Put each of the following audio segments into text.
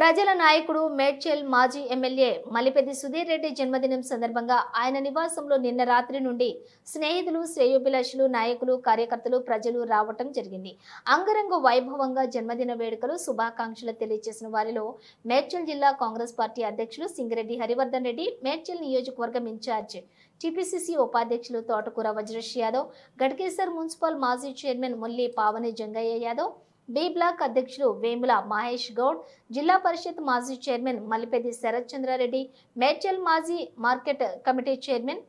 ప్రజల నాయకుడు మేడ్చెల్ మాజీ ఎమ్మెల్యే మలిపెద్ది సుధీర్ రెడ్డి జన్మదినం సందర్భంగా ఆయన నివాసంలో నిన్న రాత్రి నుండి స్నేహితులు శ్రేయోభిలాషులు నాయకులు కార్యకర్తలు ప్రజలు రావటం జరిగింది. అంగరంగ వైభవంగా జన్మదిన వేడుకలు శుభాకాంక్షలు తెలియజేసిన వారిలో మేడ్చల్ జిల్లా కాంగ్రెస్ పార్టీ అధ్యక్షులు సింగిరెడ్డి హరివర్ధన్ రెడ్డి మేడ్చల్ నియోజకవర్గం ఇన్ఛార్జ్ టీపీసీసీ ఉపాధ్యక్షులు తోటకూర వజ్రేష్ యాదవ్ గడ్కేసర్ మున్సిపల్ మాజీ chairman Mulli Pavani Jangaiah Yadav B block అధ్యక్షులు వేముల మహేష్ గౌడ్ జిల్లా పరిషత్ మాజీ చైర్మన్ మల్లిపెద్ది శరత్ చంద్రారెడ్డి మేడ్చల్ మాజీ market committee chairman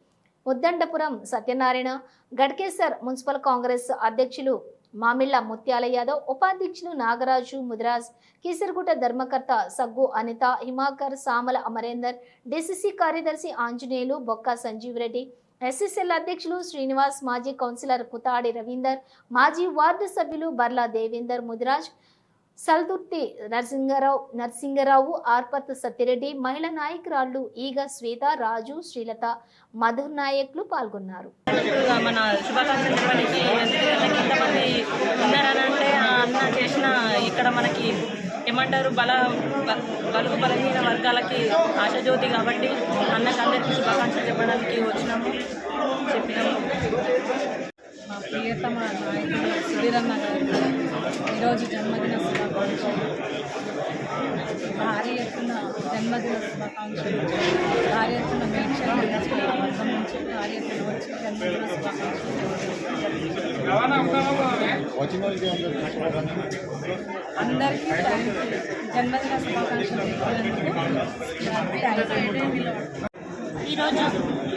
Uddandapuram Satyanarayana Ghatkesar municipal Congress అధ్యక్షులు మామిళ్ళ ముత్యాల యాదవ్ ఉపాధ్యక్షులు నాగరాజు ముదిరాజ్ కీసరగుట్ట ధర్మకర్త సగ్గు అనిత హిమాకర్ సామల అమరేందర్ డిసిసి కార్యదర్శి ఆంజనేయులు బొక్క సంజీవ్ రెడ్డి ఎస్ఎస్ఎల్ అధ్యక్షులు శ్రీనివాస్ మాజీ కౌన్సిలర్ కుతాడి రవీందర్ మాజీ వార్డు సభ్యులు బర్లా దేవేందర్ ముదిరాజ్ సల్దుర్తి నరసింగరావు నరసింగరావు ఆర్పత్ సత్యరెడ్డి మహిళా నాయకురాళ్ళు ఈగ శ్వేత రాజు శ్రీలత మధుర్ నాయకులు పాల్గొన్నారు. మన అంటే అన్న చేసిన ఇక్కడ మనకి ఏమంటారు? బల బ- బలుగు బలహీన వర్గాలకి ఆశజ్యోతి కాబట్టి అన్నకి అందరికీ శుభాకాంక్షలు చెప్పడానికి వచ్చినాము చెప్పినాము. మా ప్రియతమ నాయకుడు సుధీరన్న గారు ఈరోజు జన్మదిన శుభాకాంక్షలు. భారీ ఎత్తున జన్మదిన శుభాకాంక్షలు. భారీ ఎత్తున మేడ్చల్ నుంచి భారీ ఎత్తున వచ్చి జన్మదిన శుభాకాంక్షలు. అందరికీ జన్మదిన శుభాకాంక్షలు ఈరోజు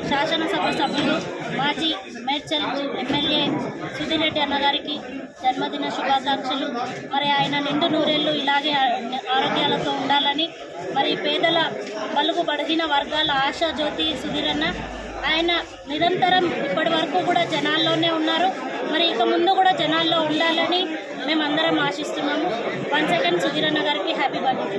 శాసనసభ సభ్యులు మాజీ మేడ్చల్ ఎమ్మెల్యే సుధిరెడ్డి అన్నగారికి జన్మదిన శుభాకాంక్షలు. మరి ఆయన నిండు నూరేళ్ళు ఇలాగే ఆరోగ్యాలతో ఉండాలని మరి పేదల బలుగు బలహీన వర్గాల ఆశా జ్యోతి సుధీరన్న ఆయన నిరంతరం ఇప్పటి వరకు కూడా జనాల్లోనే ఉన్నారు. మరి ఇక ముందు కూడా జనాల్లో ఉండాలని మేమందరం ఆశిస్తున్నాము. వన్ సెకండ్ సుధీరన్న గారికి హ్యాపీ బర్త్డే